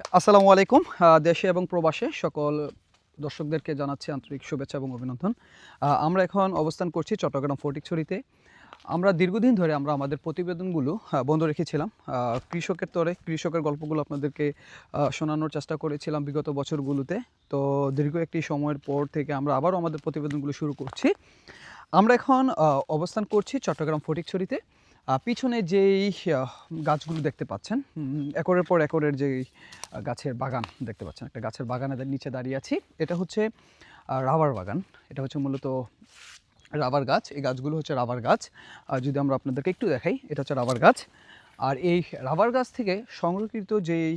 আসসালামু আলাইকুম। দেশে এবং প্রবাসে সকল দর্শকদেরকে জানাচ্ছি আন্তরিক শুভেচ্ছা এবং অভিনন্দন। আমরা এখন অবস্থান করছি চট্টগ্রাম ফটিকছড়িতে। আমরা দীর্ঘদিন ধরে আমরা আমাদের প্রতিবেদনগুলো বন্ধ রেখেছিলাম। কৃষকের তরে কৃষকের গল্পগুলো আপনাদেরকে শোনানোর চেষ্টা করেছিলাম বিগত বছরগুলোতে। তো দীর্ঘ একটি সময়ের পর থেকে আমরা আবারও আমাদের প্রতিবেদনগুলো শুরু করছি। আমরা এখন অবস্থান করছি চট্টগ্রাম ফটিকছড়িতে। পিছনে যেই গাছগুলো দেখতে পাচ্ছেন একরের পর একরের যেই গাছের বাগান দেখতে পাচ্ছেন। একটা গাছের বাগানের নিচে দাঁড়িয়ে আছি। এটা হচ্ছে রাবার বাগান। এটা হচ্ছে মূলত রাবার গাছ। এই গাছগুলো হচ্ছে রাবার গাছ। যদি আমরা আপনাদেরকে একটু দেখাই, এটা হচ্ছে রাবার গাছ। আর এই রাবার গাছ থেকে সংরক্ষিত যেই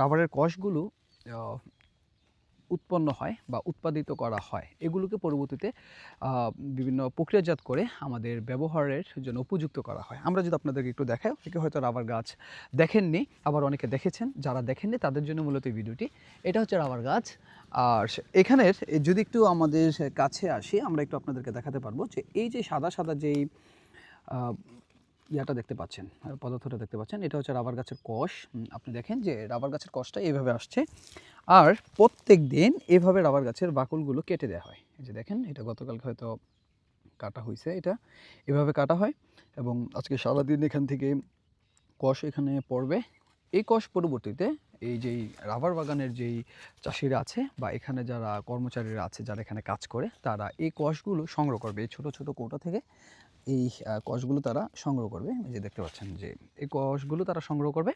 রাবারের কষগুলো উৎপন্ন হয় বা উৎপাদিত করা হয়। এগুলোকে পরবর্তীতে বিভিন্ন প্রক্রিয়াজাত করে আমাদের ব্যবহারের জন্য উপযুক্ত করা হয়। আমরা যদি আপনাদেরকে একটু দেখাই, অনেকে হয়তো রাবার গাছ দেখেননি, আবার অনেকে দেখেছেন। যারা দেখেননি, তাদের জন্য মূলত এই ভিডিওটি। এটা হচ্ছে রাবার গাছ। আর এখানের, যদি একটু আমাদের কাছে আসি, আমরা একটু আপনাদেরকে দেখাতে পারব যে এই যে সাদা সাদা যেই ইয়াটা দেখতে পাচ্ছেন পদার্থটা দেখতে পাচ্ছেন। এটা হচ্ছে রাবার গাছের কষ। আপনি দেখেন যে রাবার গাছের কষটা এইভাবে আসছে। আর প্রত্যেক দিন এভাবে রাবার গাছের বাকলগুলো কেটে দেওয়া হয়। এই যে দেখেন, এটা গতকালকে হয়তো কাটা হয়েছে এটা। এভাবে কাটা হয় এবং আজকে সারাদিন এখান থেকে কষ এখানে পড়বে। এই কষ পরবর্তীতে এই যেই রাবার বাগানের যেই চাষিরা আছে বা এখানে যারা কর্মচারীরা আছে যারা এখানে কাজ করে তারা এই কষগুলো সংগ্রহ করবে। এই ছোটো ছোটো কৌটা থেকে এই কষগুলো তারা সংগ্রহ করবে। যে দেখতে পাচ্ছেন যে এই কষগুলো তারা সংগ্রহ করবে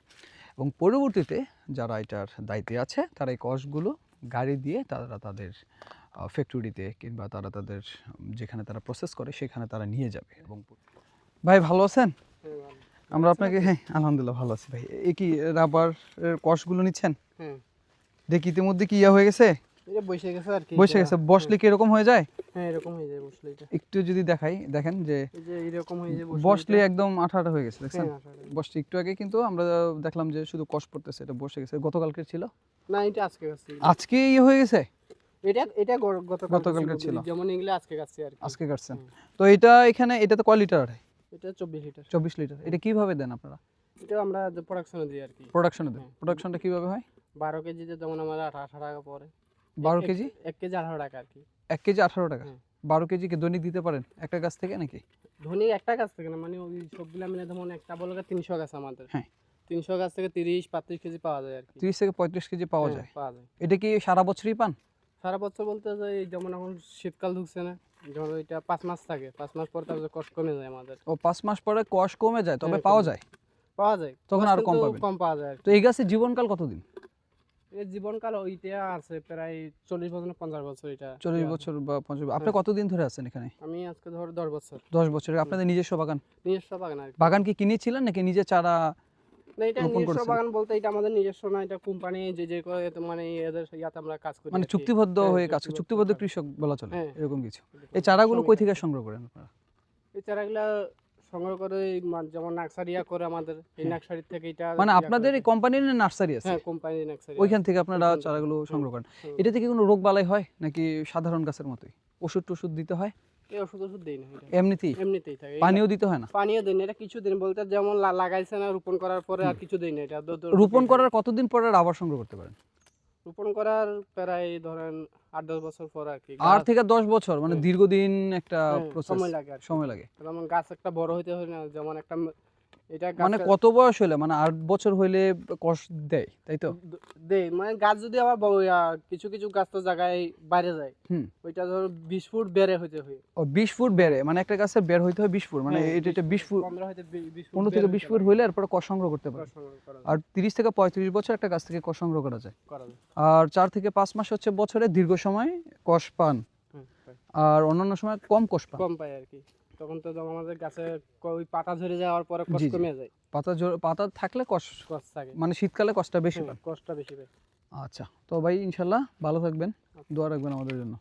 এবং পরবর্তীতে যারা এটার দায়িত্বে আছে তারা এই কষগুলো গাড়ি দিয়ে তারা তাদের ফ্যাক্টরিতে কিংবা তারা তাদের যেখানে তারা প্রসেস করে সেখানে তারা নিয়ে যাবে এবং ভাই ভালো আছেন? আমরা আপনাকে হ্যাঁ আলহামদুলিল্লাহ ভালো আছি ভাই। এই কি রাবার কষগুলো নিচ্ছেন? হ্যাঁ দেখি ইতিমধ্যে কি ইয়া হয়ে গেছে? এটা বসে গেছে আর কি। বসে গেছে। বসলে কি এরকম হয়ে যায়? হ্যাঁ এরকম হয়ে যায় বসলে এটা একটু যদি দেখাই দেখেন যে এরকম হয়ে যায় বসলে একদম আঠা আঠা হয়ে গেছে দেখছেন? হ্যাঁ, আসলে। বসছে একটু আগে কিন্তু আমরা দেখলাম যে শুধু কষ পড়তেছে এটা বসে গেছে। গতকালকে ছিল? না এটা আজকে গাছে আজকে ইয়ে হয়ে গেছে? এটা এটা গতকালকে ছিল। যেমন এগুলো আজকে গাছে আর আজকে কাটছেন তো এটা এখানে এটা তো কয় লিটার এটা চব্বিশ লিটার। চব্বিশ লিটার। এটা কীভাবে দেন আপনারা? এটা আমরা প্রোডাকশনে দিই আর কি। প্রোডাকশনে দেন। হ্যাঁ। প্রোডাকশনটা কীভাবে হয়? বারো কেজিতে যেমন আমাদের আঠারো টাকা পড়ে। বারো এক- কেজি? এক কেজি আঠারো টাকা আর কি। এক কেজি আঠারো টাকা? হ্যাঁ। বারো কেজি কি দৈনিক দিতে পারেন একটা গাছ থেকে নাকি? ধনী একটা গাছ থেকে না মানে ওই সবগুলো মানে যেমন একটা বলে তিনশো গাছ আমাদের। হ্যাঁ। তিনশো গাছ থেকে তিরিশ পঁয়ত্রিশ কেজি পাওয়া যায় আর কি। তিরিশ থেকে পঁয়ত্রিশ কেজি পাওয়া হ্যাঁ, যায়। পাওয়া যায়। এটা কি সারা বছরই পান? সারা বছর বলতে যে যেমন এখন শীতকাল ঢুকছে না যেমন ওইটা পাঁচ মাস থাকে পাঁচ মাস পর তারপরে কষ্ট কমে যায় আমাদের। ও পাঁচ মাস পরে কষ কমে যায় তবে হ্যাঁ, পাওয়া যায়? পাওয়া যায়। তখন আরও কম পাবেন। কম পাওয়া যায় আর তো এই গাছের জীবনকাল কতদিন। এর জীবনকাল ওইটা আছে প্রায় চল্লিশ বছর না পঞ্চাশ বছর এটা। চল্লিশ বছর বা পঞ্চাশ আপনি হ্যাঁ। কতদিন ধরে আছেন এখানে? আমি আজকে ধর দশ বছর। দশ বছরের আপনাদের নিজস্ব বাগান? নিজস্ব বাগান আর কি। বাগান কি কিনেছিলেন নাকি নিজে চারা না এটা নিজস্ব বাগান বলতে এটা আমাদের নিজস্ব না এটা কোম্পানি যে যে মানে এদের ইয়াতে আমরা কাজ করি মানে চুক্তিবদ্ধ হ্যাঁ, হয়ে কাজ করে চুক্তিবদ্ধ চুক্তিবদ্ধ কৃষক বলা চলে হ্যাঁ। এরকম কিছু। এই চারাগুলো কই থেকে সংগ্রহ করেন আপনারা? এই চারাগুলা সংগ্রহ করে যেমন নার্সারিয়া করে আমাদের এই হ্যাঁ। নার্সারি থেকে এটা মানে আপনাদের এই কোম্পানির নার্সারি আছে? হ্যাঁ কোম্পানি নার্সারি ওইখান থেকে আপনারা। চারাগুলো সংগ্রহ করেন। এটা থেকে কোনো রোগ বালাই হয় নাকি সাধারণ গাছের মতোই? ওষুধ টষুধ দিতে হয়? এই ওষুধ ওষুধ দেই না এমনিতেই? এমনিতেই থাকে। পানিও দিতে হয় না? পানিও এটা বলতে যেমন লাগাইছে না রোপণ করার পরে আর কিছু না এটা রোপণ করার কতদিন পরে আবার সংগ্রহ করতে পারেন? রোপণ করার প্রায় ধরেন আট দশ বছর পর আর কি। আট থেকে দশ বছর মানে। দীর্ঘদিন একটা হ্যাঁ, সময় লাগে সময় লাগে। যেমন গাছ একটা বড় হইতে হয় না যেমন একটা এটা মানে কত বয়স হলে মানে আট বছর হইলে কষ দেয় তাই তো? দেয়। মানে গাছ যদি আবার কিছু কিছু গাছ তো জায়গায় বাইরে যায়। ওইটা ধর বিশ ফুট বেড়ে হইতে হয়। ও বিশ ফুট বেড়ে? মানে একটা গাছের বের হইতে হয় বিশ ফুট? মানে হ্যাঁ, এটা এটা বিশ ফুট পনেরো থেকে বিশ ফুট। হইলে এরপরে কষ সংগ্রহ করতে পারে। আর তিরিশ থেকে পঁয়ত্রিশ বছর একটা গাছ থেকে কষ সংগ্রহ করা যায়। আর চার থেকে পাঁচ মাস হচ্ছে বছরে দীর্ঘ সময় কষ পান। আর অন্যান্য সময় কম কষ পান। কম পায় আর কি। তখন তো যখন আমাদের গাছে ওই পাতা ঝরে যাওয়ার পরে কষ্ট কমে যায়। পাতা পাতা থাকলে কষ্ট কষ্ট থাকে। মানে শীতকালে কষ্টটা বেশি হয়? কষ্টটা বেশি হয়। আচ্ছা। তো ভাই ইনশাল্লাহ ভালো থাকবেন। দোয়া রাখবেন আমাদের জন্য।